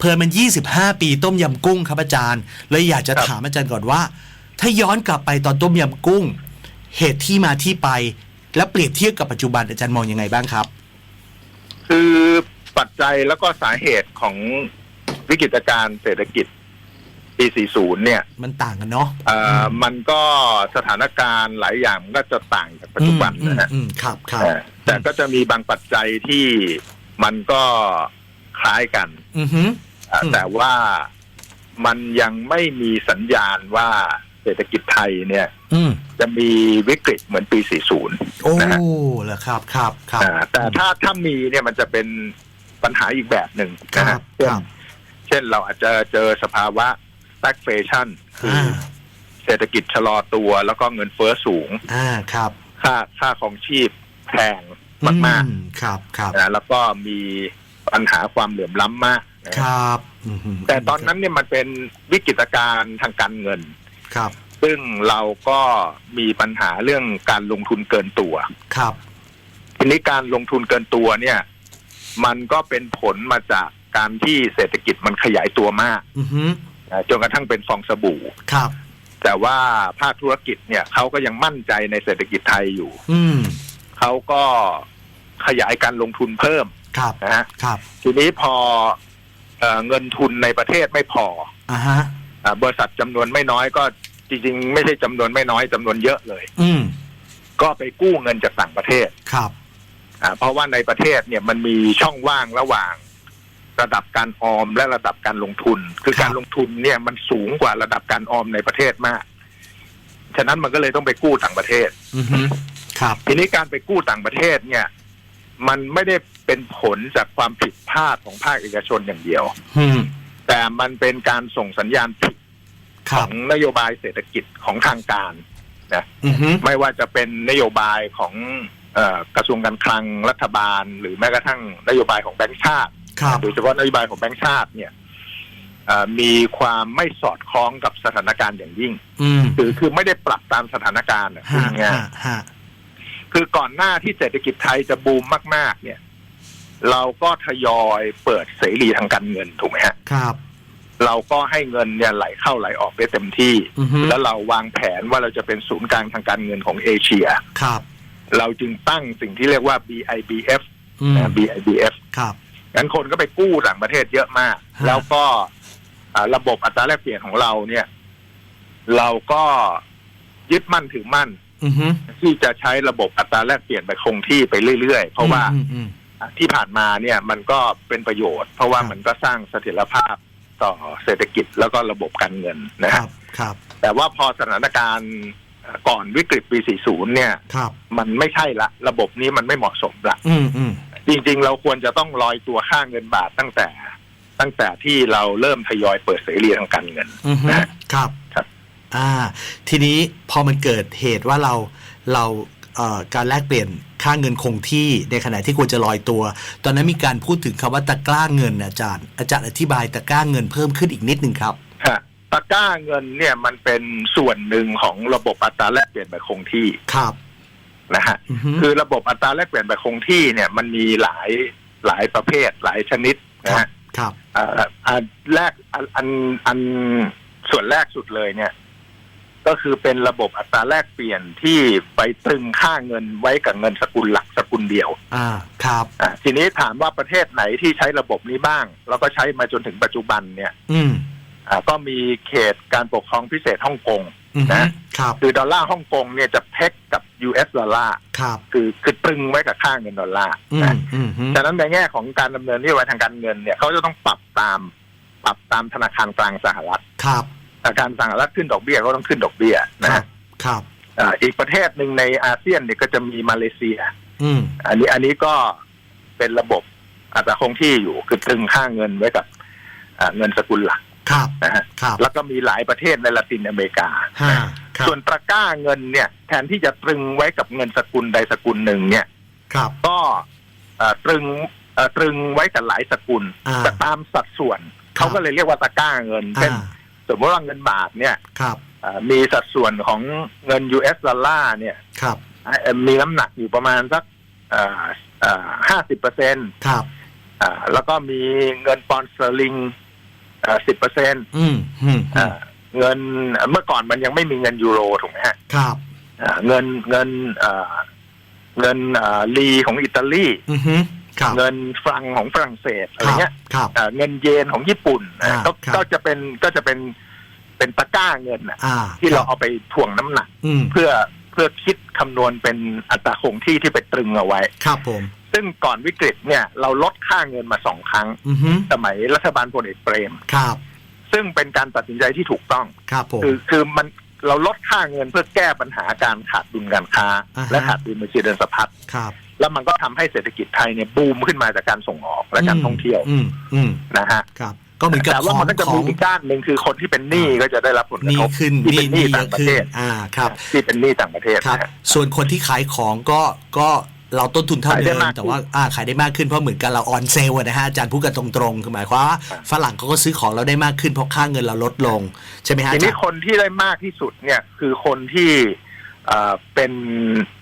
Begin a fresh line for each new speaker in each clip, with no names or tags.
เพลินมัน 25 ปีต้มยำกุ้งครับอาจารย์เลยอยากจะ
ครับ
ถามอาจารย์ก่อนว่า ถ้าย้อนกลับไปตอนต้มยำกุ้ง เหตุที่มาที่ไป และเปรียบเทียบกับปัจจุบันอาจารย์มองยังไงบ้างครับ
คือปัจจัยแล้วก็สาเหตุของวิกฤตการณ์เศรษฐกิจปี 40 เนี่ย
มันต่างกันเนาะ
เอ่อมันก็สถานการณ์หลายอย่างมันก็จะต่างจากปัจจุบัน
อืม
นะฮะ
อืมครับครับ
เอ่อแต่ก็จะมีบางปัจจัยที่มันก็คล้ายกัน
อือหือ
อะ
อืม
แต่ว่ามันยังไม่มีสัญญาณว่าเศรษฐกิจไทยเนี่ย
อืม
จะมีวิกฤตเหมือนปี 40
โอ้
นะฮะ
เหรอครับครับครับ
อ่าแต่ถ้าถ้ามีเนี่ยมันจะเป็นปัญหาอีกแบบหนึ่ง
ครั
นะฮะ
บ
เช่
คนรับ
เช่นเราอาจจะเจอสภาวะ stagflation คือ
อ่า
อเศรษฐกิจชะลอตัวแล้วก็เงินเฟ้อสูง
อ่าครับ
ค่าค่าของชีพแพงมาก
อืครับครับ
ๆนะแล้วก็มีปัญหาความเหลื่อมล้ำมากนะ
ค
ฮะ
รับอือหื
แต่ตอนนั้นเนี่ยมันเป็นวิกฤตการณ์ทางการเงิน
ครับ
ซึ่งเราก็มีปัญหาเรื่องการลงทุนเกินตัว
ครับ
ทีนี้การลงทุนเกินตัวเนี่ย มันก็เป็นผลมาจากการที่เศรษฐกิจมันขยายตัวมาก
อือหือ
นะจนกระทั่งเป็นฟองสบู่
ครับ
แต่ว่าภาคธุรกิจเนี่ยเขาก็ยังมั่นใจในเศรษฐกิจไทยอยู่
อืม
เขาก็ขยายการลงทุนเพิ่ม
ครับ
นะฮะ
ครับ
ทีนี้พอ เอ่อเงินทุนในประเทศไม่พอ
อ่าฮะ
อ่าบริษัทจำนวนไม่น้อยก็จริงๆ ไม่ใช่จำนวนไม่น้อยจำนวนเยอะเลย
อืม
ก็ไปกู้เงินจากต่างประเทศ
ครับ
อ่าเพราะว่าในประเทศเนี่ยมันมีช่องว่างระหว่างระดับการออมและระดับการลงทุน คือ
ครับ
การลงทุนเนี่ยมันสูงกว่าระดับการออมในประเทศมาก ฉะนั้นมันก็เลยต้องไปกู้ต่างประเทศ
อือหือครับ
ทีนี้การไปกู้ต่างประเทศเนี่ย มันไม่ได้เป็นผลจากความผิดพลาดของภาคเอกชนอย่างเดียว
อืม
แต่มันเป็นการส่งสัญญาณผิด
ค
ข
รั
อบ งนโยบายเศรษฐกิจของทางการ
อือหือ
ไม่ว่าจะเป็นนโยบายของเออกระทรวงการคลังรัฐบาล หรือแม้กระทั่งนโยบายของแบงก์ชาติ
ครับ
โดยเฉพาะนโยบายของแบงก์ชาติเนี่ยเอ่อมีความไม่สอดคล้องกับสถานการณ์อย่างยิ่ง
อืม
คือคือไม่ได้ปรับตามสถานการณ์อะพูด
ฮะ
ง่าย
ฮะฮะ
ๆ คือก่อนหน้าที่เศรษฐกิจไทยจะบูมมาก ๆ เนี่ย เราก็ทยอยเปิดเสรีทางการเงินถูกไหมฮะ
ครับ
เราก็ให้เงินเนี่ยไหลเข้าไหลออกได้เต็มที่
อือหือ
แล้วเราวางแผนว่าเราจะเป็นศูนย์กลางทางการเงินของเอเชีย
ครับ
เราจึงตั้งสิ่งที่เรียกว่า BIBF
อืม
นะ BIBF
ครับ
งั้นคนก็ไปกู้ต่างประเทศเยอะมาก
ฮะ
แล้วก็อ่าระบบอัตราแลกเปลี่ยนของเราเนี่ย เราก็ยึดมั่นถือมั่น
อือหือ
ที่จะใช้ระบบอัตราแลกเปลี่ยนไปคงที่ไปเรื่อยๆ เพราะว่า
อืมอืม
ที่ผ่านมาเนี่ยมันก็เป็นประโยชน์ เพราะว่า
ครับ
มันก็สร้างเสถียรภาพต่อเศรษฐกิจแล้วก็ระบบการเงินนะ
ค
ฮะ
รับครับ
แต่ว่าพอสถานการณ์ก่อนวิกฤตปี 40 เนี่ย
ครับ
มันไม่ใช่ละ ระบบนี้มันไม่เหมาะสมละ
อืมอืม
จริงๆ เราควรจะต้องลอยตัวค่าเงินบาทตั้งแต่ ตั้งแต่ที่เราเริ่มทยอยเปิดเสรีทางการเงิน
อือหือครับ
ครับ
อ่า ทีนี้พอมันเกิดเหตุว่าเราเราเอ่อการแลกเปลี่ยนค่าเงินคงที่ในขณะที่ควรจะลอยตัว ตอนนั้นมีการพูดถึงคำว่าตะกร้าเงินอาจารย์ อาจารย์อธิบายตะกร้าเงินเพิ่มขึ้นอีกนิดหนึ่งครับ
ฮะตะกร้าเงินเนี่ยมันเป็นส่วนหนึ่งของระบบอัตราแลกเปลี่ยนแบบคงที่
ครับ
นะฮะ
อือหือ
คือระบบอัตราแลกเปลี่ยนแบบคงที่เนี่ยมันมีหลายหลายประเภทหลายชนิดนะฮะ
ครับ
อ่าอันแรกอันอันอันส่วนแรกสุดเลยเนี่ย ก็คือเป็นระบบอัตราแลกเปลี่ยนที่ไปตรึงค่าเงินไว้กับเงินสกุลหลักสกุลเดียว
อ่า ครับ
อะทีนี้ถามว่าประเทศไหนที่ใช้ระบบนี้บ้าง แล้วก็ใช้มาจนถึงปัจจุบันเนี่ย
อืม
อ่าก็มีเขตการปกครองพิเศษฮ่องกง
อือหือ
นะ
ครับ
คือดอลลาร์ฮ่องกงเนี่ยจะเพ็กกับ US ดอลลาร์
ครับ
คือคือตรึงไว้กับค่าเงินดอลลาร์
อืม
นะ
อืมอืม
ฉะนั้นในแง่ของการดำเนินนโยบายทางการเงินเนี่ยเขาจะต้องปรับตาม ปรับตามธนาคารกลางสหรัฐ
ครับ
ธนาคารสหรัฐขึ้นดอกเบี้ยก็ต้องขึ้นดอกเบี้ย
ครั
นะ
บครับ
อ่าอีกประเทศหนึ่งในอาเซียนเนี่ยก็จะมีมาเลเซีย
อืม
อันนี้อันนี้ก็เป็นระบบอัตราคงที่อยู่คือตรึงค่าเงินไว้กับอ่าเงินสกุลหลัก
ครับ
นะฮะ
ครับ
แล้วก็มีหลายประเทศในละตินอเมริกา
ห้าครับ
ส่วนตะกร้าเงินเนี่ย แทนที่จะตรึงไว้กับเงินสกุลใดสกุลหนึ่งเนี่ย
ครับ
ก็เอ่อตรึงเอ่อตรึงไว้กับหลายสกุล
อ่า
แต่ตามสัดส่วนเขาก็เลยเรียกว่าตะกร้าเงินเช่น
อ่า
สมมติว่าเงินบาทเนี่ย
ครับ
เอ่อมีสัดส่วนของเงิน US ดอลลาร์เนี่ย
ครับ
เอ่อมีน้ำหนักอยู่ประมาณสักห้าสิบเปอร์เซ็นต์
ครับ
แล้วก็มีเงินปอนด์สเตอร์ลิงสิบเปอร์เซ็นต์
อืมอืมอืม
เงินเมื่อก่อนมันยังไม่มีเงินยูโรถูกไหมฮะ
ครับ
อ่าเงินเงินเอ่อเงินเอ่อลีของอิตาลี
อือฮึครับ
เงินฟรังของฝรั่งเศสอะไร
ครับ
เงี้ย
ครับ
เอ่อเงินเยนของญี่ปุ่นนะ
อ่า
ก็
ครับ
ก็จะเป็นก็จะเป็นเป็นตะกร้าเงินน่ะ
อ่า
ที่เรา
คบ
เอาไปถ่วงน้ำหนัก
อืม
เพื่อเพื่อคิดคำนวณเป็นอัตราคงที่ที่ไปตรึงเอาไว้
ครับผม
ซึ่งก่อนวิกฤตเนี่ยเราลดค่าเงินมาสองครั้ง
อือฮึ
สมัยรัฐบาลพลเอกเปรม
ครับ
ซึ่งเป็นการตัดสินใจที่ถูกต้อง
ครับผม
คือคือมันเราลดค่าเงินเพื่อแก้ปัญหาการขาดดุลการค้า
อ่าฮะ
และขาดดุลบัญชีเดินสะพัด
ครับ
แล้วมันก็ทำให้เศรษฐกิจไทยเนี่ยบูมขึ้นมาจากการส่งออกและการท่องเที่ยว
อืมอืม
นะฮะ
ครับก็เหมือนกับ
แต่
ข
ว่า
อง
มันก็จะ
ขอ
มี
ง
อีกด้านหนึ่งคือคนที่เป็นหนี้ก็จะได้รับผล
ห
กระ
นี้
ทบ
ขึ้น
ที่
หนี้
เป็นหนี้
หนี้เย
ต่าง
อะ
ประ
ขึ้
เท
น
ศ
อ่าครับ
ที่เป็นหนี้ต่างประเทศ
ครับ
นะฮะ
ส่วนคนที่ขายของก็ก็เราต้นทุนเท่า
ขายได้
เดิม
มากขึ้น
แต่ว่าอ่าขายได้มากขึ้นเพราะเหมือนกันเราออนเซลนะฮะอาจารย์พูดกันตรงๆคือหมายความว่า
ครับ
ฝรั่งเขาก็ซื้อของเราได้มากขึ้นเพราะค่าเงินเราลดลง ใช่ไหมฮะ
ที
อาจา
นี้
รย์
คนที่ได้มากที่สุดเนี่ยคือคนที่เอ่อเป็น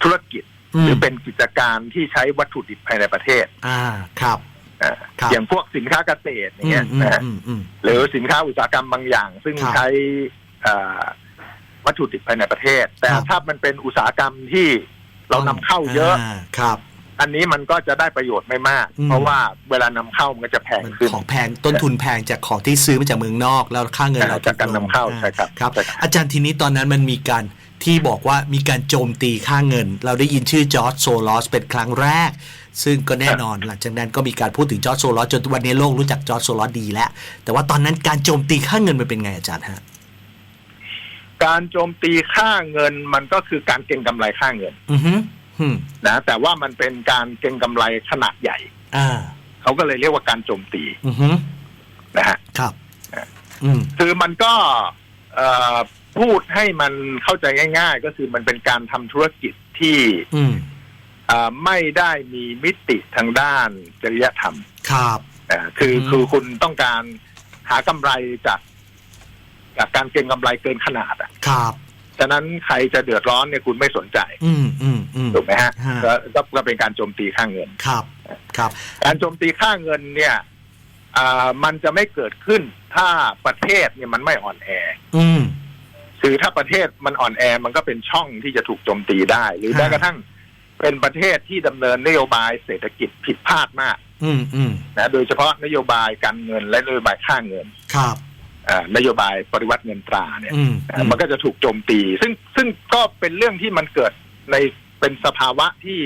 ธุรกิจ
อื
ห
ม
รือเป็นกิจการที่ใช้วัตถุดิบภายในประเทศ
อ่าครับ
อ่า
ครับ
อย่างพวกสินค้าเกษตรอย่างเงี้ย
อืม
นะฮะ
อืมอืม
หรือสินค้าอุตสาหกรรมบางอย่าง ซึ่ง
ครับ
ใช้เอ่อวัตถุดิบภายในประเทศ แต่
ครับ
ถ้ามันเป็นอุตสาหกรรมที่เรานำเข้าเยอะา
ครับ
อันนี้มันก็จะได้ประโยชน์ไม่มาก
อืม
เพราะว่าเวลานำเข้ามันก็จะแพง
มัน
ขึ้น
ของแพงต้นทุนแพงจากของที่ซื้อมาจากเมืองนอก แล้วค่าเงินเรา
จากการนำเข้า
ถูกลง
ใช่ครับ
ครับ
ใช่ครับ
อาจารย์ทีนี้ตอนนั้นมันมีการ ที่บอกว่ามีการโจมตีค่าเงิน เราได้ยินชื่อจอร์จโซลอสเป็นครั้งแรก ซึ่งก็แน่นอนหลังจากนั้นก็มีการพูดถึงจอร์จโซลอสจนทุกวันนี้โลกรู้จักจอร์จโซลอสดีแล้ว แต่ว่าตอนนั้นการโจมตีค่าเงินมันเป็นไงอาจารย์ฮะ
การโจมตีค่าเงินมันก็คือการเก็งกำไรค่าเงิน
อือฮึอืม
นะแต่ว่ามันเป็นการเก็งกำไรขนาดใหญ่
อ่า
เขาก็เลยเรียกว่าการโจมตี
อือฮึ
นะฮะ
ครับอืม
คือมันก็เอ่อพูดให้มันเข้าใจง่าย ๆ ก็คือมันเป็นการทำธุรกิจที่
อืม
เอ่อไม่ได้มีมิติทางด้านจริยธรรม
ครับ
อ่าคือ
อืม
คือคุณต้องการหากำไรจากจากการเก็งกำไรเกินขนาดอะ
ครับ
ฉะนั้นใครจะเดือดร้อนเนี่ยคุณไม่สนใจ
อืมอืมอืม
ถูกไหมฮะ
ฮะ
ก็ก็ก็เป็นการโจมตีค่าเงิน
ครับ ครับ
การโจมตีค่าเงินเนี่ยอ่ามันจะไม่เกิดขึ้นถ้าประเทศเนี่ยมันไม่อ่อนแอ
อืม
คือถ้าประเทศมันอ่อนแอมันก็เป็นช่องที่จะถูกโจมตีได้ หรือ
ฮะ
แม้กระทั่งเป็นประเทศที่ดำเนินนโยบายเศรษฐกิจผิดพลาดมาก
อืมอืม
นะโดยเฉพาะนโยบายการเงินและนโยบายค่าเงิน
ครับ
อ่านโยบายปริวัติเงินตราเนี่ย
อืม
อ่ามันก็จะถูกโจมตี ซึ่งซึ่งก็เป็นเรื่องที่มันเกิดในเป็นสภาวะที่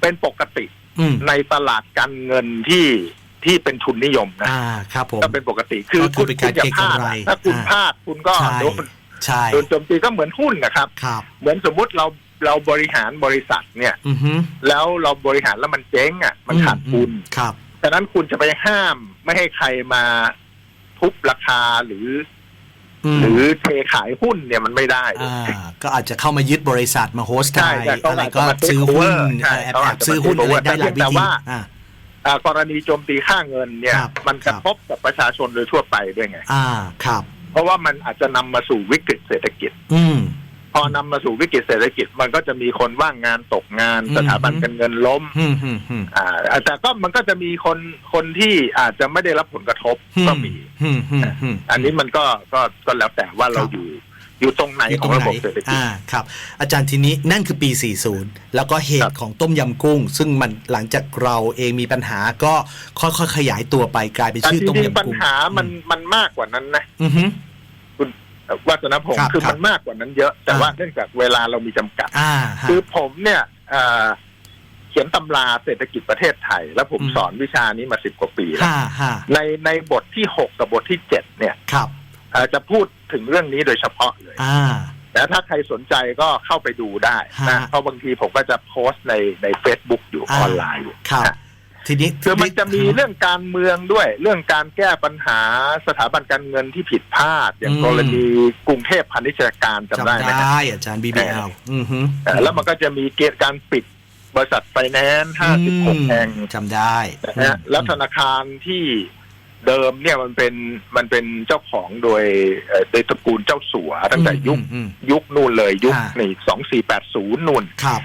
เป็นปกติ
อืม
ในตลาดการเงินที่ ที่เป็นทุนนิยมนะ
อ่าครับผม
ก็เป็นปกติคือ
ก็คือ
คุณ
เป็น
คุ
การ
ณอย่าพลาด
เก็งกำไร
อะถ้าคุณ
อ่า
พลาดคุณก็
ใช่
โดน
ใช่
โดนโจมตีก็เหมือนหุ้นนะครับ
ครับ
เหมือนสมมุติเราเราบริหารบริษัทเนี่ย
อือฮึ
แล้วเราบริหารแล้วมันเจ๊งอะ มันขาดทุน
อืมครับ
ฉะนั้นคุณจะไปห้ามไม่ให้ใครมาทุบราคาหรือ
อื
อ
ม
หรือเทขายหุ้นเนี่ยมันไม่ได้
อ่าก็อาจจะเข้ามายึดบริษัทมาโฮสต์ไท
ใช่
ย
ใช่เขา
อะไร
อาจ
ก็
จะมา
ซื้อหุ้น
takeover ใช่
แอบ
เขา
แอ
อาจ
บ
จะ
ซื้อหุ้น
มา
อะไร
takeover
ได้หลายวิ
แต่
ธี
ว่า
อ่า
อ่า กรณีโจมตีค่าเงินเนี่ย
ครับ
มันกระทบกับประชาชนโดยทั่วไปด้วยไง
อ่าครับ
เพราะว่ามันอาจจะนำมาสู่วิกฤตเศรษฐกิจ
อืม
พอนำมาสู่วิกฤตเศรษฐกิจ มันก็จะมีคนว่างงานตกงาน
อืม
สถาบันการเงินล้ม
อืมอืมอืม
อ่าแต่ก็มันก็จะมีคนคนที่อาจจะไม่ได้รับผลกระทบก็มี
อืมอืมอืม
อันนี้มันก็ก็ก็แล้วแต่ว่าเราอยู่ อยู่ตรงไหน
อยู่
ข
ต
อ
รงง
ระ
ไหน
บบเศรษฐกิจ
อ่าครับ อาจารย์ทีนี้นั่นคือปี 40 แล้วก็เห
ครั
ตุ
บ
ของต้มยำกุ้ง ซึ่งมันหลังจากเราเองมีปัญหาก็ค่อยๆขยายตัวไปกลายเป็น
แต่
ชื่อ
จ
ต้ม
ริง
ยำ
ๆปัญ
กุ้ง
หามันมันมากกว่านั้นนะ
อือฮึ
วัฒนพง
ครั
ศ์
บ
คือ
ครับ
มันมากกว่านั้นเยอะ แต่
อ่า
ว่าเนื่องจากเวลาเรามีจำกัด
อ่าฮะ
คือผมเนี่ยเอ่อเขียนตำราเศรษฐกิจประเทศไทย แล้วผม
อืม
สอนวิชานี้มาสิบกว่าปีแล้ว
ฮ่าฮ่า
ในในบทที่หกกับบทที่เจ็ดเนี่ย
ครับ
เอ่อ จะพูดถึงเรื่องนี้โดยเฉพาะเลย
อ่า
แต่ถ้าใครสนใจก็เข้าไปดูได้นะ
ฮะ
เพราะบางทีผมก็จะโพสต์ในใน Facebook อยู่
อ่า
ออนไลน์อยู่
ครับ
นะ
ทีนี้
คือมันจะมีเรื่องการเมืองด้วย เรื่องการแก้ปัญหาสถาบันการเงินที่ผิดพลาด อย่างกรณีกรุงเทพพาณิชยการจำ
จำ
ได้ไหมฮะ
ได้อาจารย์ BBL อือฮึ
เอ่อแล้วมันก็จะมีเกณฑ์การปิดบริษัทไฟแนนซ์56แห่ง
จำได้
นะฮะแล้วธนาคารที่ เดิมเนี่ยมันเป็นมันเป็นเจ้าของโดยเอ่อโดยตระกูลเจ้าสัวตั้งแต่ยุค
อืมอืม
ยุคนู่นเลยยุค
อ่า
นี่สองสี่แปดศูนย์นู่น
ครับ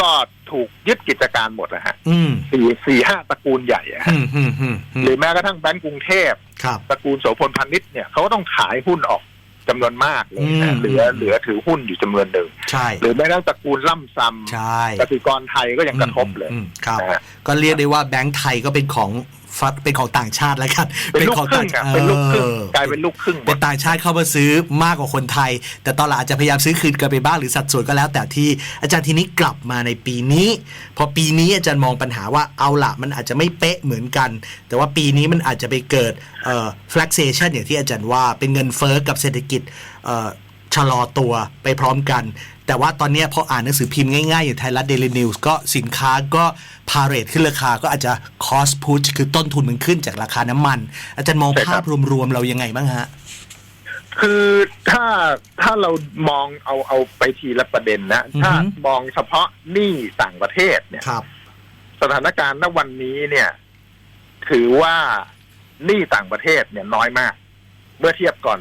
ก็ถูกยึดกิจการหมดนะฮะ
อืม
สี่สี่ห้าตระกูลใหญ่อะฮะ
อืมอืมอืมอืม
หรือแม้กระทั่งแบงก์กรุงเทพ
ครับ
ตระกูลโสพลพาณิชย์เนี่ยเขาก็ต้องขายหุ้นออกจำนวนมากเลย
อื
นะ
ม
เหลือเหลือถือหุ้นอยู่จำนวนหนึ่ง
ใช่
หรือแม้กระทั่งตระกูลล่ำซ
ใช่ำ
กสิกรไทยก็ยังกระทบเลย
อืมครับ
นะฮะ
ก็เรียกได้ว่าแบงก์ไทยก็เป็นของ ฟัดเป็นของต่างชาติแล้วกัน
เป็นลูก
ของ
ครึ่
ต่าง
งอะเป็นลูกครึ่ง
เออก
ลายเป็นลูกครึ่งหม
เป็
ด
นต่างชาติเข้ามาซื้อมากกว่าคนไทย แต่ตอนหลังอาจจะพยายามซื้อคืนกันไปบ้างหรือสัดส่วนก็แล้ว แต่ที่อาจารย์ทีนี้กลับมาในปีนี้ พอปีนี้อาจารย์มองปัญหาว่าเอาละมันอาจจะไม่เป๊ะเหมือนกัน แต่ว่าปีนี้มันอาจจะไปเกิดเอ่อ fluctuation อย่างที่อาจารย์ว่าเป็นเงินเฟ้อกับเศรษฐกิจเอ่อ ชะลอตัวไปพร้อมกัน แต่ว่าตอนเนี้ยพออ่านหนังสือพิมพ์ง่ายๆ อย่างไทยรัฐเดลินิวส์ก็สินค้าก็พาเรทขึ้นราคาก็อาจจะ cost push คือต้นทุนมันขึ้นจากราคาน้ำมัน อาจารย์มอง
ใช่ครั
ภา
บ
พรวมๆเรายังไงบ้างฮะ
คือถ้าถ้าเรามองเอาเอาไปทีละประเด็นนะ
อือฮึ
ถ้ามองเฉพาะหนี้ต่างประเทศเนี่ย
ครับ
สถานการณ์ณวันนี้เนี่ย ถือว่าหนี้ต่างประเทศเนี่ยน้อยมาก เมื่อเทียบก่อน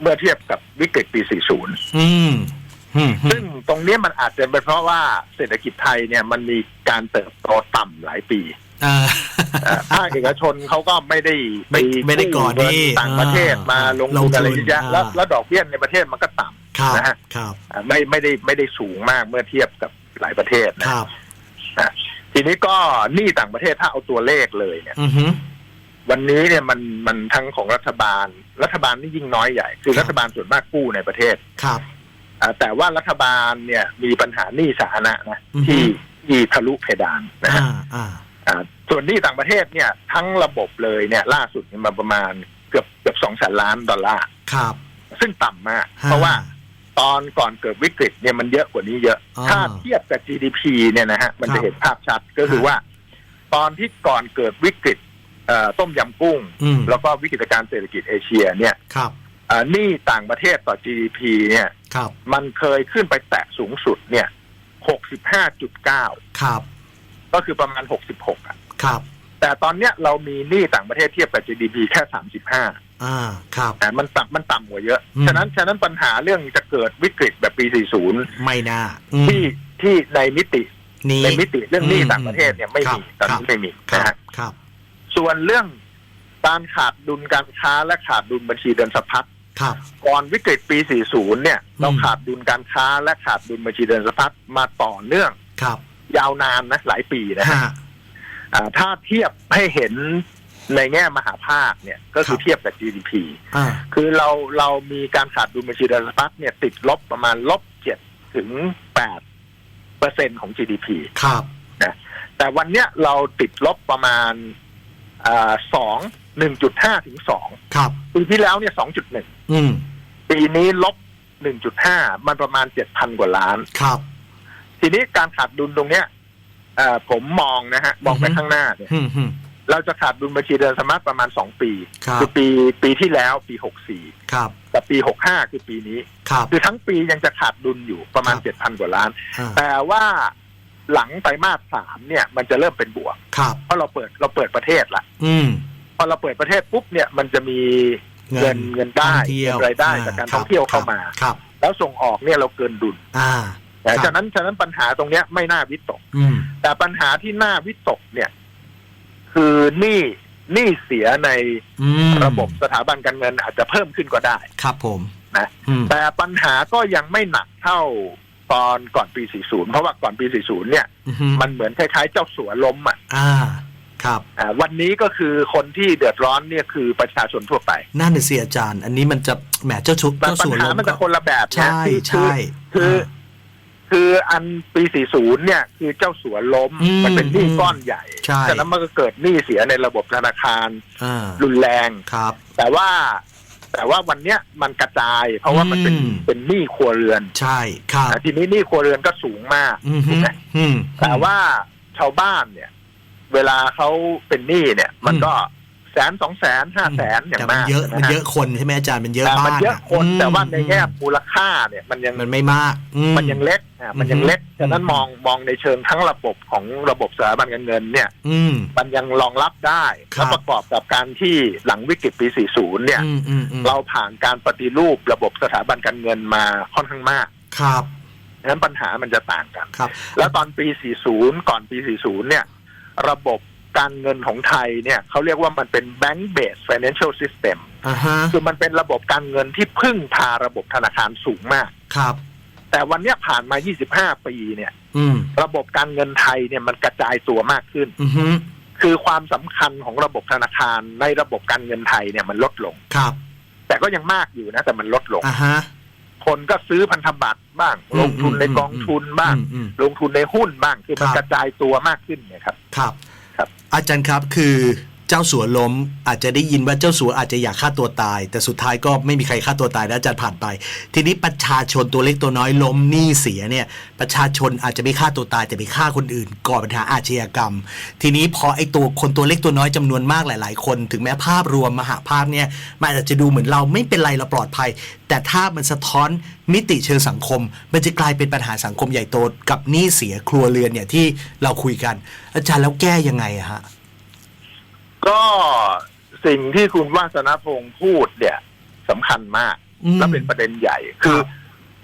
เมื่อเทียบกับวิกฤตปี 40
อืมอืม
ซึ่งตรงเนี้ยมันอาจจะเป็นเพราะว่าเศรษฐกิจไทยเนี่ยมันมีการเติบโตต่ำหลายปี
อ่า
อ่าภาคเอกชนเขาก็ไม่ได้
ไม่ไม่ได้ก่อนหนี้
เงิต่างประเทศมา
อ่า
ลง
ล
ทุ
ง
นอะไร
ทุน
เยอะแยะแล้ว
อ่า
แล้วดอกเบี้ยในประเทศมันก็ต่ำ
ครับ
นะฮะ
ครับ
อ่าไม่ไม่ได้ไม่ได้สูงมากเมื่อเทียบกับหลายประเทศนะครับนะทีนี้ก็หนี้ต่างประเทศถ้าเอาตัวเลขเลยเนี่ย
อือฮึ
วันนี้เนี่ยมันมันทั้งของรัฐบาล รัฐบาลนี่ยิ่งน้อยใหญ่ คือ
ครับ
รัฐบาลส่วนมากกู้ในประเทศ
ครับ
อ่าแต่ว่ารัฐบาลเนี่ยมีปัญหาหนี้สาธารณะนะ
อือฮึ
ที่ที่ทะลุเพดานนะฮะ
อ่าอ่า
อ่าส่วนหนี้ต่างประเทศเนี่ยทั้งระบบเลยเนี่ย ล่าสุดเนี่ยมาประมาณเกือบเกือบสองแสนล้านดอลลาร์
ครับ
ซึ่งต่ำมาก เพราะว่าตอนก่อนเกิดวิกฤตเนี่ยมันเยอะกว่านี้เยอะ
อ่า
ถ้าเทียบกับ GDP เนี่ยนะฮะ มัน
ครั
จะ
บ
เห็นภาพชัดก็คือ
ฮะ
ว่า ตอนที่ก่อนเกิดวิกฤตเอ่อ ต้มยำกุ้ง
อืม
แล้วก็วิกฤตการณ์เศรษฐกิจเอเชียเนี่ย
ครับ
เอ่อหนี้ต่างประเทศต่อ GDP เนี่ย
ครับ
มันเคยขึ้นไปแตะสูงสุดเนี่ย65.9
ครับ
ก็คือประมาณ66อะ
ครับ
แต่ตอนเนี้ยเรามีหนี้ต่างประเทศเทียบกับ GDP แค่35
อ่าครับ
อ่ามันต่ำมันต่ำกว่าเยอะ
อืม
ฉะนั้นฉะนั้นปัญหาเรื่องจะเกิดวิกฤตแบบปี40
ไม่น่าอืม
ที่ที่ในมิติ
นี้
ในมิติเรื่องหนี้
อืม
ต่างประเทศเนี่ยไม่
ครับ
มีตอน
ครั
นี้
บ
ไม่มี
ครั
นะ
บ
ฮะ
ครับ
ส่วนเรื่องการขาดดุลการค้าและขาดดุลบัญชีเดินสะพัด
ครับ
ก่อนวิกฤตปี 40 เนี่ย
อืม
เราขาดดุลการค้าและขาดดุลบัญชีเดินสะพัดมาต่อเนื่อง
ครับ
ยาวนานนะหลายปีนะฮะ
ฮะ
อ่าถ้าเทียบให้เห็นในแง่มหาภาคเนี่ยก็คือ
ครับ
เทียบกับ GDP
อ่า
คือเราเรามีการขาดดุลบัญชีเดินสะพัดเนี่ยติดลบประมาณลบเจ็ดถึงแปดเปอร์เซ็นของ GDP
ครับ
แต่วันเนี้ยเราติดลบประมาณ สองหนึ่งจุดห้าถึงสอง
ครับ
ปีที่แล้วเนี่ยสองจุดหนึ่ง
อืม
ปีนี้ลบหนึ่งจุดห้ามันประมาณเจ็ดพันกว่าล้าน
ครับ
ทีนี้การขาดดุลตรงเนี้ยเอ่อผมมองนะฮะ มองไป
อือฮึ
ข้างหน้าเนี่ย
อืมอืม
เราจะขาดดุลบัญชีเดินสะพัดประมาณสองปี
ครับ
อปีปีที่แล้วปีหกสี่
ครับ
กับปีหกห้าคือปีนี้
ครับ
คือทั้งปียังจะขาดดุลอยู่ประมาณ
ครับ
เจ็ดพันกว่าล้าน
อ่า
แต่ว่า หลังไตรมาสสามเนี่ย มันจะเริ่มเป็นบวก
ครับ
เพราะเราเปิดเราเปิดประเทศละ
อืม
พอเราเปิดประเทศปุ๊บเนี่ยมันจะมีเงินเงินได้
ท่องเที่ยว
เงินรายได้จากการท่องเที่ยวเข้ามา
ครับ
แล้วส่งออกเนี่ยเราเกินดุล
อ่า
แต่
ครับ
ฉะนั้นฉะนั้นปัญหาตรงเนี้ยไม่น่าวิตก
อืม
แต่ปัญหาที่น่าวิตกเนี่ย คือหนี้หนี้เสียใน
อืม
ระบบสถาบันการเงินอาจจะเพิ่มขึ้นก็ได้
ครับผม
นะ
อืม
แต่ปัญหาก็ยังไม่หนักเท่า ตอนก่อนปี 40 เพราะว่าก่อนปี 40 เนี่ย
อือฮึ
มันเหมือนคล้ายๆ เจ้าสัวล้มอะ
อ่า ครับ
อ่า วันนี้ก็คือคนที่เดือดร้อนเนี่ยคือประชาชนทั่วไป
นั่นน่ะสิอาจารย์ อันนี้มันจะแหมเจ้าชุบ
แต่
เจ้า
ปัญ
สัว
หา
ลม
มัน
ก็
จะคนละแบบนะ
ใช่
คือ
ใช่
คือคืออันปี 40 เนี่ย คือเจ้าสัวล้ม
อืม
มันเป็นหนี้
อืม
ก้อนใหญ่
ใช่
ฉะนั้นมันก็เกิดหนี้เสียในระบบธนาคาร
อ่า
รุนแรง
ครับ
แต่ว่า แต่ว่าวันเนี้ยมันกระจาย เพราะว่ามันเป็น
อืม
เป็นหนี้ครัวเรือน
ใช่ครับ
อ่าทีนี้หนี้ครัวเรือนก็สูงมาก
อืม
ถูกไหม
อืม
แต่ว่าชาวบ้านเนี่ย เวลาเขาเป็นหนี้เนี่ย มันก็ แสนสองแสนห้าแสนอย่าง
แต่มัน
มาก
เยอะ
ใช่
มัน
ไหฮ
เยอะคนใช่ไหมอาจารย์มันเยอะ
แต่
บ้าน
มันเยอะคน
ม
แต่ว่าในแง่
อืม
มูลค่าเนี่ยมันยัง
มันไม่มากอื
มันยังเล็กอะมันยังเล็ก
อืม
ฉะนั้นมองมองในเชิงทั้งระบบของระบบสถาบันการเงินเนี่ย
อืม
มันยังรองรับได้
ครับ
แล้วประกอบกับการที่หลังวิกฤตปี 40 เนี่ย
อืมอืมอืม
เราผ่านการปฏิรูประบบสถาบันการเงินมาค่อนข้างมาก
ครับ
ฉะนั้นปัญหามันจะต่างกัน
ครับ
แล้วตอนปี 40 ก่อนปี 40 เนี่ย ระบบ การเงินของไทยเนี่ยเขาเรียกว่ามันเป็น bank based financial system
อ่าฮะ
คือมันเป็นระบบการเงินที่พึ่งพาระบบธนาคารสูงมาก
ครับ
แต่วันเนี้ยผ่านมา 25 ปีเนี่ย
อืม
ระบบการเงินไทยเนี่ยมันกระจายตัวมากขึ้น
อือฮึ
คือความสำคัญของระบบธนาคารในระบบการเงินไทยเนี่ยมันลดลง
ครับ
แต่ก็ยังมากอยู่นะ แต่มันลดลง
อ่าฮะ
คนก็ซื้อพันธบัตรบ้าง
อืม
ลงทุนใน
อืม
กองทุนบ้าง
อืมอืม
ลงทุนในหุ้นบ้างคือมัน
ครับ
กระจายตัวมากขึ้นเนี่ยครับ
ครับ
ครับ
อาจารย์ครับคือ เจ้าสัวล้มอาจจะได้ยินว่าเจ้าสัวอาจจะอยากฆ่าตัวตาย แต่สุดท้ายก็ไม่มีใครฆ่าตัวตายนะอาจารย์ผ่านไป ทีนี้ประชาชนตัวเล็กตัวน้อยล้มหนี้เสียเนี่ยประชาชนอาจจะไม่ฆ่าตัวตาย แต่ไปฆ่าคนอื่นก่อปัญหาอาชญากรรม ทีนี้พอไอ้ตัวคนตัวเล็กตัวน้อยจำนวนมากหลาย ๆ คน ถึงแม้ภาพรวมมหาภาพเนี่ยมันอาจจะดูเหมือนเราไม่เป็นไรเราปลอดภัย แต่ถ้ามันสะท้อนมิติเชิงสังคม มันจะกลายเป็นปัญหาสังคมใหญ่โตกับหนี้เสียครัวเรือนเนี่ยที่เราคุยกัน อาจารย์แล้วแก้ยังไงอะฮะ
ก็สิ่งที่คุณวาสนาพงศ์พูดเนี่ยสำคัญมาก
อืม
และเป็นประเด็นใหญ่ คือ
ครับ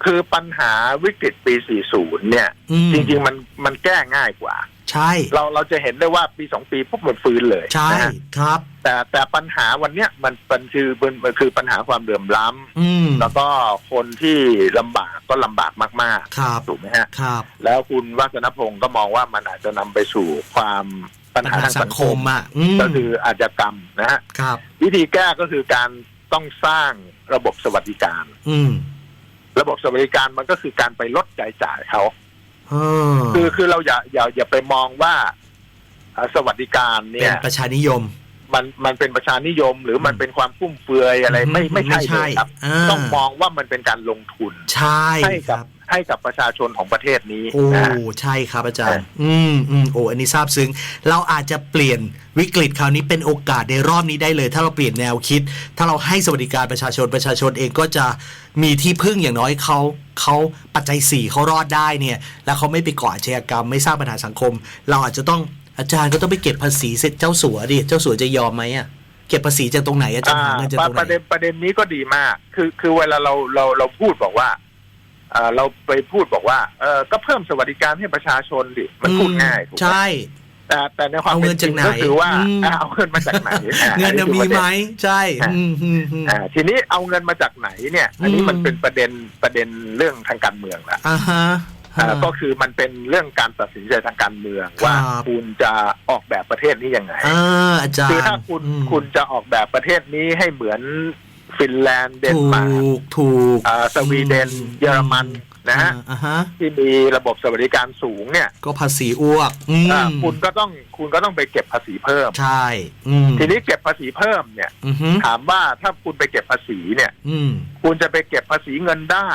คือปัญหาวิกฤตปี 40 เนี่ย
อืม
จริง ๆ มันมันแก้ง่ายกว่า
ใช่
เราเราจะเห็นได้ว่าปีสองปีปุ๊บมันฟื้นเลย
ใช่
นะฮะ
ครับ
แต่แต่ปัญหาวันเนี้ยมันมันคือมันมันคือปัญหาความเหลื่อมล้
อืมำ
แล้วก็คนที่ลำบากก็ลำบากมาก
ครับ
ๆถูกไหมฮะ
ครับ
แล้วคุณวัฒนพงศ์ก็มองว่ามันอาจจะนำไปสู่ความ ปัญ
ปัญ
หา
หา
ทาง
สั
สั
ง
ง
ค
ค
ม
ม
อะอืม
ก็คืออาชญากรรมนะฮะ
ครับ
วิธีแก้ก็คือการต้องสร้างระบบสวัสดิการ
อืม
ระบบสวัสดิการมันก็คือการไปลดรายจ่ายเขา
เออ
คือคือเราอย่าอย่าอย่าไปมองว่าอ่าสวัสดิการ
เป็
เนี่
น
ย
ประชานิยม
มันมันเป็นประชานิยม หรือมันเป็นความฟุ่มเฟือยอะไรไม่ไม่ใช่เลยครับาต้องมองว่ามันเป็นการลงทุน
ใช่
ให้
ค
กั
รั
บบให้กับประชาชนของประเทศนี้
โอ้
นะฮะ
ใช่ครับอาจารย์ อืมอืมโอ้อันนี้ทราบซึ้งเราอาจจะเปลี่ยนวิกฤตคราวนี้เป็นโอกาสในรอบนี้ได้เลย ถ้าเราเปลี่ยนแนวคิด ถ้าเราให้สวัสดิการประชาชนประชาชนเองก็จะมีที่พึ่งอย่างน้อยเขาเขาปัจจัยสี่เขารอดได้เนี่ย แล้วเขาไม่ไปก่ออาชญากรรมไม่สร้างปัญหาสังคม เราอาจจะต้อง อาจารย์ก็ต้องไปเก็บภาษีเสร็จเจ้าสัวดิเจ้าสัวจะยอมไหมอะเก็บภาษีจากตรงไหนอาจารย์หาเงินจาก
อ่า
ตรงไห
ประเด็
น
นประเด็นนี้ก็ดีมาก คือคือเวลาเราเราเราพูดบอกว่าอ่าเราไปพูดบอกว่าเออก็เพิ่มสวัสดิการให้ประชาชนดิมันพูดง่ายถูกไหม
ใช่
แต่แต่ในความ
เอา
เป็
เงิน
นจริง
จากไหน
ก็คือว่า
อืม
อ่าเอาเงินมาจากไหนอ่า
เงิน
อั
จะ
คือ
มี
ประเด็
ไหมใช่อืมอืมอืม
อ่าทีนี้เอาเงินมาจากไหนเนี่ย อันนี้
อืม
มันเป็นประเด็นประเด็นเรื่องทางการเมืองละ
อ่าฮะ
อ่า ก็คือมันเป็นเรื่องการตัดสินใจทางการเมืองว่า
ครับ
คุณจะออกแบบประเทศนี้ยังไง
อ่าอาจารย์
คือถ้าคุณ
อืม
คุณจะออกแบบประเทศนี้ให้เหมือนฟินแลนด์เดน
ถู
มาร์ก
กถูก
อ่าสวีเดนเยอรมันนะฮะ
อ่าฮะ
ที่มีระบบสวัสดิการสูงเนี่ย
ก็ภาษีอ้วกอืม
อ่าคุณก็ต้องคุณก็ต้องไปเก็บภาษีเพิ่ม
ใช่อืม
ทีนี้เก็บภาษีเพิ่มเนี่ย
อือฮึ
ถามว่าถ้าคุณไปเก็บภาษีเนี่ย
อืม
คุณจะไปเก็บภาษีเงินได้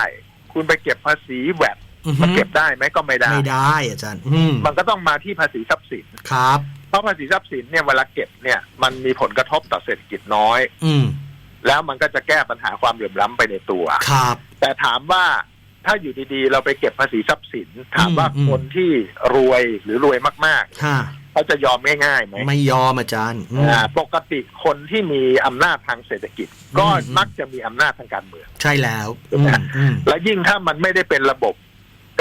คุณไปเก็บภาษีแวด
อือฮึ
มันเก็บได้ไหมก็ไม่ได้
ไม่ได้อาจารย์อืม
มันก็ต้องมาที่ภาษีทรัพย์สิน
ครับ
เพราะภาษีทรัพย์สินเนี่ยเวลาเก็บเนี่ยมันมีผลกระทบต่อเศรษฐกิจน้อย
อืม
แล้วมันก็จะแก้ปัญหาความเหลื่อมล้ำไปในตัว
ครับ
แต่ถามว่าถ้าอยู่ดีๆ เราไปเก็บภาษีทรัพย์สิน ถามว่า
อืม
คนที่รวยหรือรวยมาก
ค่ะ
ๆเขาจะยอมง่ายๆไหม
ไม่ยอมอาจารย์อืม
อ่าปกติคนที่มีอำนาจทางเศรษฐกิจ ก็
อืม
มักจะมีอำนาจทางการเมือง
ใช่แล้วอืมอืม
และยิ่งถ้ามันไม่ได้เป็นระบบ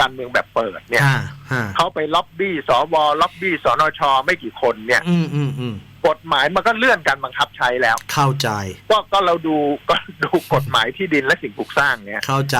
การเมืองแบบเปิดเนี่ย
อ่าฮะ
เขาไปล็อบบี้สวล็อบบี้สนชไม่กี่คนเนี่ย
อืมอืมอืม
กฎหมายมันก็เลื่อนการบังคับใช้แล้ว
เข้าใจ
ก็ก็เราดูก็ดูกฎหมายที่ดินและสิ่งปลูกสร้างเนี่ย
เข้าใจ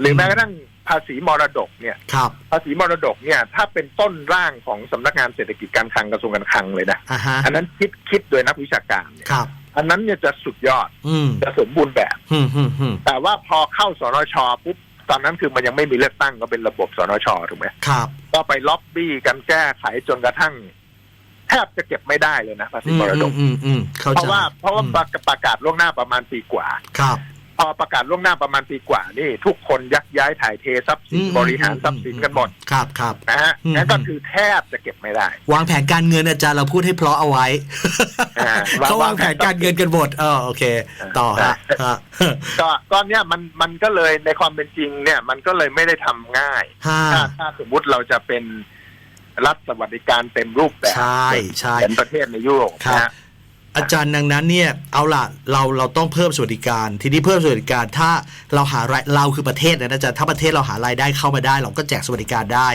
หรือแม้กระทั่งภาษีมรดกเนี่ย
ครับ
ภาษีมรดกเนี่ย ถ้าเป็นต้นร่างของสำนักงานเศรษฐกิจการคลังกระทรวงการคลังเลยนะ
อ่าฮะ
อันนั้นคิดคิดโดยนักวิชาการเนี่ย
ครับ
อันนั้นเนี่ยจะสุดยอด
อืม
จะสมบูรณ์แบบ
อืมอืมอืม
แต่ว่าพอเข้าสนชปุ๊บ ตอนนั้นคือมันยังไม่มีเลือกตั้งก็เป็นระบบสนชถูกไหม
ครับ
ก็ไปล็อบบี้กันแก้ไขจนกระทั่งแทบจะเก็บไม่ได้เลยนะภาษี
อืม
มรด
อื
ก
มอืมอืมเข้า
เพ
ใจ
ราะว่าเพราะว่า
อืม
ประประกาศล่วงหน้าประมาณปีกว่า
ครับ
พอประกาศล่วงหน้าประมาณปีกว่านี่ ทุกคนยักย้ายถ่ายเททรัพย์สิน
อืม
บริหารทรัพย์สินกันหมด
ครับครับ
นะฮะ
อืม
นั่นก็คือแทบจะเก็บไม่ได้
วางแผนการเงินอาจารย์เราพูดให้เพราะเอาไว้
อ่า
เขาวางแผนการเงินกันหมดเออโอเค ต่อฮะฮะ
ก็ก็เนี่ยมันมันก็เลยในความเป็นจริง เนี่ยมันก็เลยไม่ได้ทำง่าย
ห้า
ถ้าถ้าสมมุติเราจะเป็นรัฐสวัสดิการเต็มรูปแบบ
ใช่ใช่
เหมือนประเทศในยุโรป
ครับ
นะฮะ
อาจารย์ดังนั้นเนี่ยเอาล่ะเราเราต้องเพิ่มสวัสดิการ ทีนี้เพิ่มสวัสดิการถ้าเราหารายเราคือประเทศนะอาจารย์ถ้าประเทศเราหารายได้เข้ามาได้ เราก็แจกสวัสดิการได้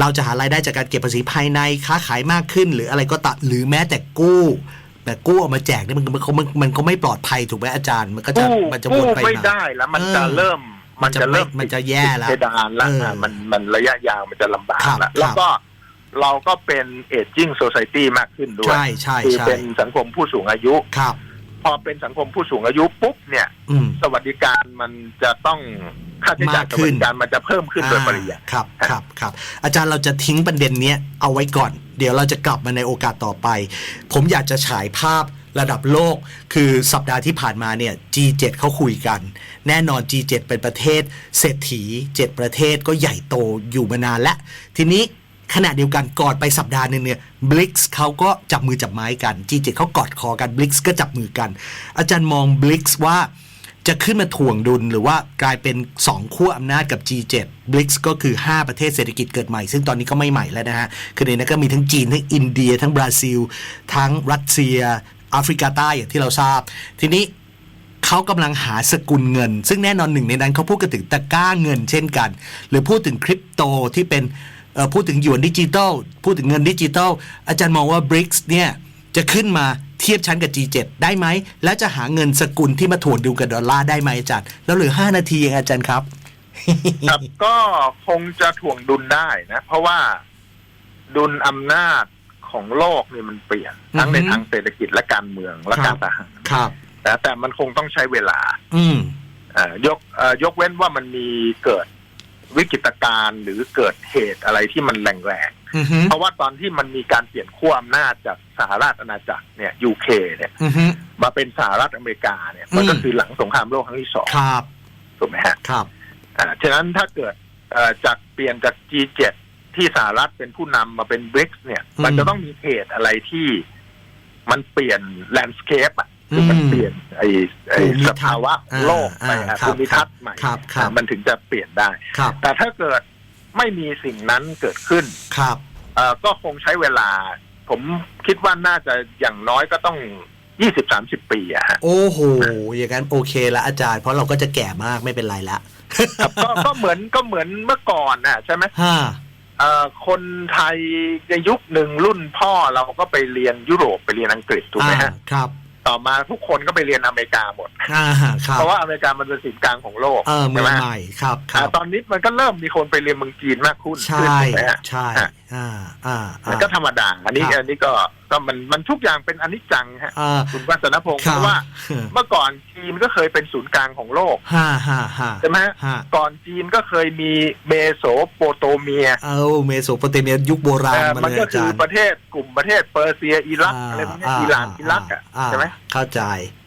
เราจะหารายได้จากการเก็บภาษีภายในค้าขายมากขึ้น หรืออะไรก็ตามหรือแม้แต่กู้แต่กู้เอามาแจกเนี่ยมันมันมันมันก็ไม่ปลอดภัยถูกไหมอาจารย์ มันก็จะ
กู้
มันจะว
กู้
นไป
ไม่
มา
ได้แล้วมัน
เออ
จะเริ่มมันจะเริ่ม
มันจะแย่แล้ว
ติดเพดานแล้ว
เออ
อะมันมันระยะยาวมันจะลำบาก
ครับ
แล้ว
ครับ
แล้วก็ เราก็เป็นเอจจิ้งโซซ i ตี้มากขึ้นด้วย
ใช่ใช่
คือ
ใช่
เป็นสังคมผู้สูงอายุ
ครับ
พอเป็นสังคมผู้สูงอายุปุ๊บเนี่ย
อืม
สวัสดิการมันจะต้องค่าใช้จ่าย
มาก
ส
ขึ้
วันสดิการมันจะเพิ่มขึ้นโดยปริยาย
อ่าครับครับครับอาจารย์เราจะทิ้งประเด็นเนี้ยเอาไว้ก่อน เดี๋ยวเราจะกลับมาในโอกาสต่อไป ผมอยากจะฉายภาพระดับโลก คือสัปดาห์ที่ผ่านมาเนี่ย G7 เขาคุยกัน แน่นอน G7 เป็นประเทศเศรษฐี 7 ประเทศก็ใหญ่โตอยู่มานานแล้วทีนี้ ขณะเดียวกันก่อนไปสัปดาห์หนึงเนี่ย BRICS เขาก็จับมือจับไม้กัน G7 เขากอดคอกัน BRICS ก็จับมือกัน อาจารย์มอง BRICS ว่าจะขึ้นมาถ่วงดุลหรือว่ากลายเป็น 2 ขั้วอำนาจกับ G7 BRICS ก็คือ 5 ประเทศเศรษฐกิจเกิดใหม่ ซึ่งตอนนี้ก็ไม่ใหม่แล้วนะฮะ คือในนั้นก็มีทั้งจีน ทั้งอินเดีย ทั้งบราซิล ทั้งรัสเซียแอฟริกาใต้อย่างที่เราทราบ ทีนี้เขากำลังหาสกุลเงิน ซึ่งแน่นอนหนึ่งในนั้นเขาพูดกันถึงตะก้าเงินเช่นกัน หรือพูดถึงคริปโตที่เป็น พูดถึงหยวนดิจิตอลพูดถึงเงินดิจิตอลอาจารย์มองว่า BRICS เนี่ยจะขึ้นมาเทียบชั้นกับ G7 ได้ไหม แล้วจะหาเงินสกุลที่มาถ่วงดูกับดอลลาร์ได้ไหมอาจารย์ แล้วเหลือ 5 นาทีเองอาจารย์ครับ
ครับก็คงจะถ่วงดุลได้นะ เพราะว่าดุลอำนาจของโลกเนี่ยมันเปลี่ยน ทั้งใน
อือฮึ
ทางเศรษฐกิจและการเมืองและ
ครั
การ
บ
ทหาร
ครับ
แต่แต่มันคงต้องใช้เวลา
อืม
เอ่อยกเอ่อยกเว้นว่ามันมีเกิด วิกฤตการณ์หรือเกิดเหตุอะไรที่มันแรง
อือฮึ
ๆเพราะว่าตอนที่มันมีการเปลี่ยนขั้วอำนาจจากสหราชอาณาจักรเนี่ยยูเคเนี่ย
อือฮึ
มาเป็นสหรัฐอเมริกาเนี่ยมันก็
อืม
คือหลังสงครามโลกครั้งที่สอง
ครับ
ถูกไหมฮะ
ครับ
อ่าฉะนั้นถ้าเกิดเอ่อจากเปลี่ยนจาก G7 ที่สหรัฐเป็นผู้นำมาเป็น BRICS เนี่ย
อืม
มันจะต้องมีเหตุอะไรที่มันเปลี่ยนแลนด์สเคปอะ คือมัน
อืม
เปลี่ยนไอ้ไอ้
ภูมิทัศน์
สภาวะโลกไป
อ่า
อะ
ครับ
ภูมิทัศน์ใหม่
ครับครับ
อะมันถึงจะเปลี่ยนได้
ครับ
แต่ถ้าเกิดไม่มีสิ่งนั้นเกิดขึ้น
ครับ
เอ่อก็คงใช้เวลา ผมคิดว่าน่าจะอย่างน้อยก็ต้องยี่สิบสามสิบปีอะฮะ
โอ้โหอย่างนั้นโอเคละอาจารย์ เพราะเราก็จะแก่มากไม่เป็นไรละ
ครับก็ก็เหมือนก็เหมือนเมื่อก่อนน่ะ ใช่ไหม
ฮ่า
เอ่อคนไทยในยุคหนึ่งรุ่นพ่อเราก็ไปเรียนยุโรปไปเรียนอังกฤษถูกไหมฮะ
อ่าครับ
ต่อมาทุกคนก็ไปเรียนอเมริกาหมด
อ่าครับ
เพราะว่าอเมริกามันเป็นศูนย์กลางของโลก
เออเมื
ใช่
อง
ไหม
ใหม่ครับค
อ่า
รับ
ตอนนี้มันก็เริ่มมีคนไปเรียนเมืองจีนมากขึ้น
ใช่
ขึ้นถูกไหมฮะ
ใช่
อะ
อ่าอ่า
มัน
อ่า
ก็ธรรมดา อันนี้
ครับ
อันนี้ก็ ก็มันมันทุกอย่างเป็นอนิจจังฮะ
อ่า
คุณวัฒนพงศ์
ครั
เพ
บ
ราะว่า เมื่อก่อนจีนก็เคยเป็นศูนย์กลางของโลก
ฮ่าฮ่าฮ่า
ใช่ไหมฮะ
ฮ่า
ก่อนจีนก็เคยมีเมโสโปโตเมีย
เอาเมโสโปเตเมียยุคโบราณ
เอ่อ
มา
มัน
เลย
ก็
อา
คื
จา
อ
รย์
ประเทศกลุ่มประเทศเปอร์เซียอิรักอะไรพวกเนี้ยอิหร่านอิรักอะาใช่ไหม
เข้าใจ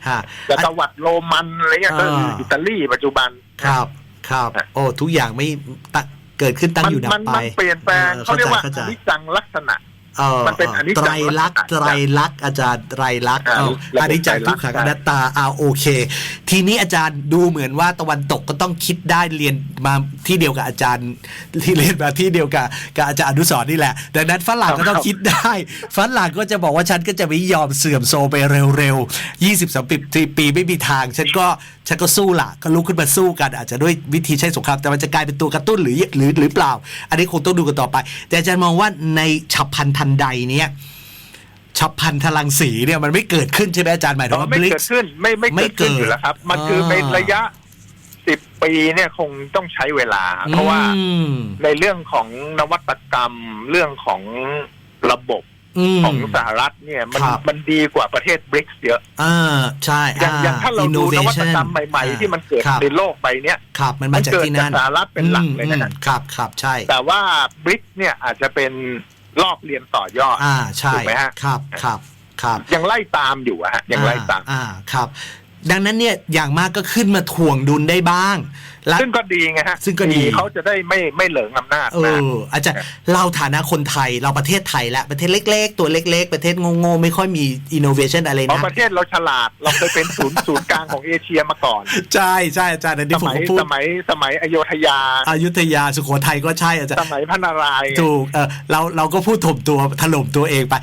ฮะ
จักรวรรดิโรมันอะไรเงี้ยก็คืออิตาลีปัจจุบัน
ครับครับ
อะ
โอ้ทุกอย่างไม่ตะเกิดขึ้นตั้ง
มัน
อยู่ดับ
มัน
ไป
มันเปลี่ยนแปลง
ออ
เขาเรียกว่า
เข้
อ
ใจ
นิจจังลักษณะ
เออ
มันเป็นอนิจ
ไต
จั
รงลักษณ์
ลักษ
ไต
ณะ
รลักษณ์อาจารย์ไตรลักษณ์
อ่า
เอา
ระบบ
อนิจจังทุกขัง
ไตรลั
อก
ษณ์
นัตตาเอาโอเค ทีนี้อาจารย์ดูเหมือนว่าตะวันตกก็ต้องคิดได้เรียนมาที่เดียวกับอาจารย์ที่เรียนมาที่เดียวกับกับอาจารย์อนุสรณ์นี่แหละดังนั้นฝรั่งก็ต้องคิดได้ฝรั่งก็จะบอกว่าฉันก็จะไม่ยอมเสื่อมโทรมไปเร็วๆยี่สิบสามปีปีไม่มีทางฉันก็ ฉันก็สู้ละก็ลุกขึ้นมาสู้กัน อาจจะด้วยวิธีใช้สงครามแต่มันจะกลายเป็นตัวกระตุ้นหรือหรือหรือเปล่า อันนี้คงต้องดูกันต่อไป แต่อาจารย์มองว่าในฉับพลันทันใดเนี้ยฉับพลันทลังสีเนี่ยมันไม่เกิดขึ้นใช่ไหมอาจารย์หมายถึงว่า
ไม่
บลิ
เกิ
ก
ดขึ้นไม่ไม่
ไม่
เกิดขึ้น
เกิด
อยู่แล้วครับ มันคือ
อ่า
เป็นระยะสิบปีเนี่ยคงต้องใช้เวลา เพราะว่าในเรื่องของนวัตกรรมเรื่องของระบบ ของสหรัฐเนี่ยมัน
ครับ
มันดีกว่าประเทศบริกส์เยอะ
อ่าใช่
อย่างอย่างถ้าเราดูนวัตกรรมใหม่ ๆ ที่มันเกิด
ครับ
ในโลกไปเนี่ย
ครับมันมาจากที่นั่น
มันเกิดจากสหรัฐเป็นหลักเลยนะฮะ
อืมครับครับใช่
แต่ว่าบริกเนี่ยอาจจะเป็นลอกเรียนต่อยอด
อ่าใช่
ถูกไหมฮะ
ครับครับครับ
ยังไล่ตามอยู่อะฮะยังไล่ตาม
อ่าครับ ดังนั้นเนี่ยอย่างมากก็ขึ้นมาถ่วงดุลได้บ้าง และ
ซึ่งก็ดีไงฮะ
ซึ่งก็ดี
เขาจะได้ไม่ไม่เหลิงอำนาจ
เอ
นะ
ออาจารย์เราฐานะคนไทยเราประเทศไทยและประเทศเล็ก ๆ ตัวเล็ก ๆ ประเทศโง่ๆไม่ค่อยมีอินโนเวชันอะไร
เพราะ
นะ
ประเทศเราฉลาด เราเคยเป็นศูนย์ศูนย์กลางของเอเชียมาก่อน
ใช่ใช่อาจารย์อัน
ส
นี้ผม
มัย
ก็พูด
สมัยสมัยอโยธยา
อยุธยาสุโขทัยก็ใช่อาจาร
ส
ย์
มัยพระนารายณ์
ถูกเออเราเราก็พูดถมตัวถล่มตัวเองไป